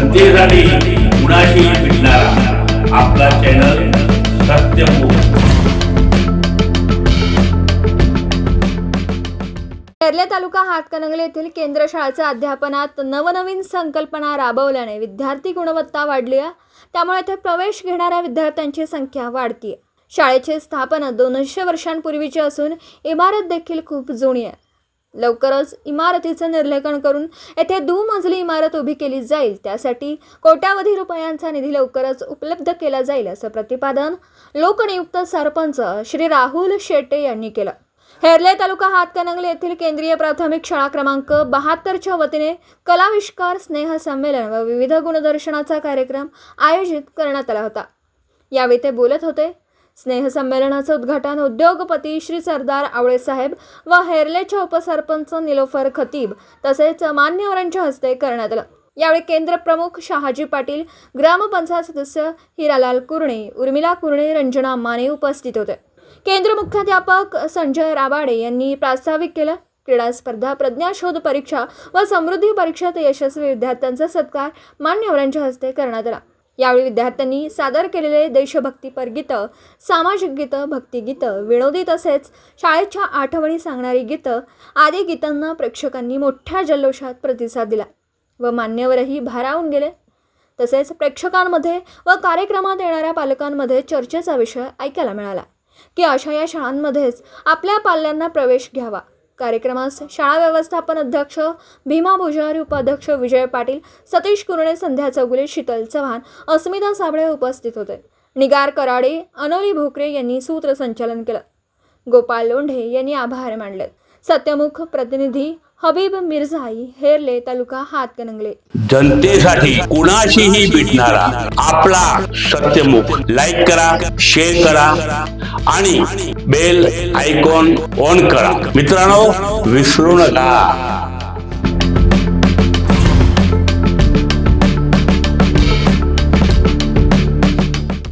जनतेसाठी कुणाशी भेटणारा. आपला चॅनल सत्यमुख तालुका हातकणंगले येथील केंद्र शाळेच्या अध्यापनात नवनवीन संकल्पना राबवल्याने विद्यार्थी गुणवत्ता वाढली आहे. त्यामुळे येथे प्रवेश घेणाऱ्या विद्यार्थ्यांची संख्या वाढतीये. शाळेची स्थापना दोनशे वर्षांपूर्वीची असून इमारत देखील खूप जुनी आहे. लवकरच इमारतीचं निर्लेखन करून येथे दुमजली इमारत उभी केली जाईल. त्यासाठी कोट्यावधी रुपयांचा निधी लवकरच उपलब्ध केला जाईल असं प्रतिपादन लोकनियुक्त सरपंच श्री राहुल शेट्टे यांनी केलं. हेरले तालुका हातकणंगले येथील केंद्रीय प्राथमिक शाळा क्रमांक बहात्तरच्या वतीने कलाविष्कार स्नेह संमेलन व विविध गुणदर्शनाचा कार्यक्रम आयोजित करण्यात आला होता. यावेळी ते बोलत होते स्नेहसंमेलनाचं उद्घाटन उद्योगपती श्री सरदार आवळेसाहेब व हेरलेच्या उपसरपंच निलोफर खतीब तसेच मान्यवरांच्या हस्ते करण्यात आलं. यावेळी केंद्र प्रमुख शहाजी पाटील ग्रामपंचायत सदस्य हिरालाल कुरणे उर्मिला कुरणे रंजना माने उपस्थित होते. केंद्र मुख्याध्यापक संजय राबाडे यांनी प्रास्ताविक केलं. क्रीडा स्पर्धा प्रज्ञाशोध परीक्षा व समृद्धी परीक्षेत यशस्वी विद्यार्थ्यांचा सत्कार मान्यवरांच्या हस्ते करण्यात आला. यावेळी विद्यार्थ्यांनी सादर केलेले देशभक्तीपर गीतं सामाजिक गीतं भक्तिगीतं विनोदी तसेच शाळेच्या आठवणी सांगणारी गीतं आदी गीतांना प्रेक्षकांनी मोठ्या जल्लोषात प्रतिसाद दिला व मान्यवरही भारावून गेले. तसेच प्रेक्षकांमध्ये व कार्यक्रमात येणाऱ्या पालकांमध्ये चर्चेचा विषय ऐकायला मिळाला की अशा या शाळांमध्येच आपल्या पाल्यांना प्रवेश घ्यावा. कार्यक्रमास शाळा व्यवस्थापन अध्यक्ष भीमा भुजारी उपाध्यक्ष विजय पाटील सतीश कुरणे संध्या चौगुले शीतल चव्हाण अस्मिता साबळे उपस्थित होते. निगार कराडे अनोली भोकरे यांनी सूत्रसंचालन केलं. गोपाल लोंढे यांनी आभार मानलेत. सत्यमुख प्रतिनिधी हबीब मिर्झाई हेरले तालुका हातकणंगले. जनतेसाठी कुणाशीही भेटणारा आपला सत्यमुख. लाईक करा शेअर करा आणि बेल आयकॉन ऑन करा. मित्रांनो विसरू नका.